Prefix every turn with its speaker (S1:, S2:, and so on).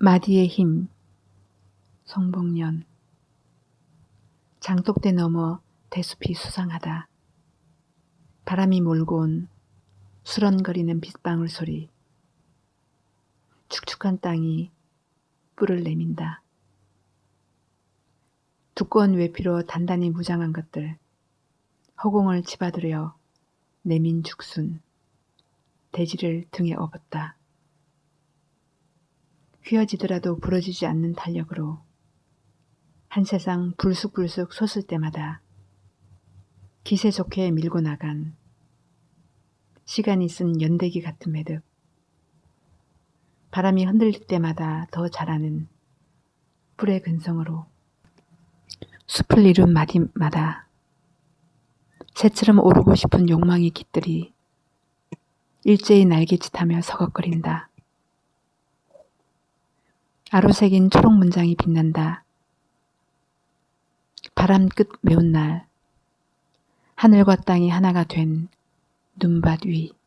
S1: 마디의 힘 성복년 장독대 너머 대숲이 수상하다. 바람이 몰고 온 수런거리는 빗방울 소리. 축축한 땅이 뿔을 내민다. 두꺼운 외피로 단단히 무장한 것들. 허공을 집어들여 내민 죽순. 대지를 등에 업었다. 휘어지더라도 부러지지 않는 탄력으로 한 세상 불쑥불쑥 솟을 때마다 기세 좋게 밀고 나간 시간이 쓴 연대기 같은 매듭 바람이 흔들릴 때마다 더 자라는 뿔의 근성으로 숲을 이룬 마디마다 새처럼 오르고 싶은 욕망의 깃들이 일제히 날개짓하며 서걱거린다. 아로새긴 초록 문장이 빛난다. 바람 끝 매운 날, 하늘과 땅이 하나가 된 눈밭 위.